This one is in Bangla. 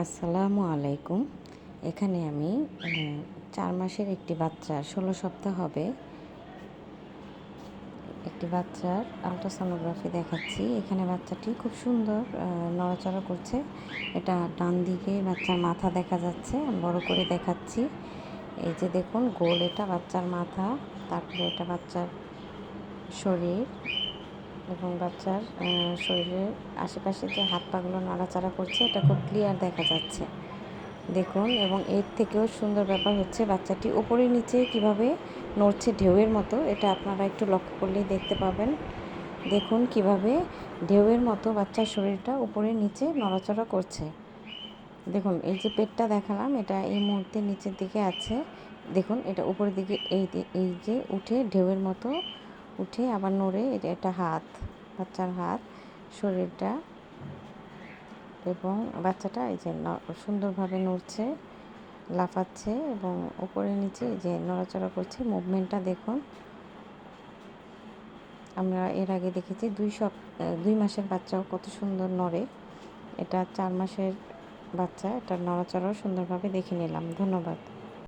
আসসালামু আলাইকুম। এখানে আমি চার মাসের একটি বাচ্চা, ষোলো সপ্তাহ হবে। একটি বাচ্চার আলট্রাসোনোগ্রাফি দেখাচ্ছি। এখানে বাচ্চাটি খুব সুন্দর নড়াচড়া করছে। এটা ডান দিকে বাচ্চার মাথা দেখা যাচ্ছে। বড় করে দেখাচ্ছি। এই যে দেখুন, গোল এটা বাচ্চার মাথা, তারপরে এটা বাচ্চার শরীর। এবং বাচ্চার শরীরের আশেপাশে যে হাত পাগুলো নাড়াচাড়া করছে, এটা খুব ক্লিয়ার দেখা যাচ্ছে। দেখুন, এবং এর থেকেও সুন্দর ব্যাপার হচ্ছে বাচ্চাটি উপরে নিচে কীভাবে নড়ছে ঢেউয়ের মতো, এটা আপনারা একটু লক্ষ্য করলেই দেখতে পাবেন। দেখুন কীভাবে ঢেউয়ের মতো বাচ্চার শরীরটা উপরে নিচে নড়াচড়া করছে। দেখুন, এই যে পেটটা দেখালাম, এটা এই মুহূর্তে নিচের দিকে আছে। দেখুন, এটা উপরের দিকে, এই এই যে উঠে ঢেউয়ের মতো উঠে আবার নড়ে, এটা একটা হাত, বাচ্চার হাত, শরীরটা। এবং বাচ্চাটা এই যে সুন্দরভাবে নড়ছে, লাফাচ্ছে এবং উপরে নিচে যে নড়াচড়া করছে মুভমেন্টটা দেখুন। আমরা এর আগে দেখেছি দুই সপ দুই মাসের বাচ্চাও কত সুন্দর নড়ে। এটা চার মাসের বাচ্চা, এটা নড়াচড়াও সুন্দরভাবে দেখে নিলাম। ধন্যবাদ।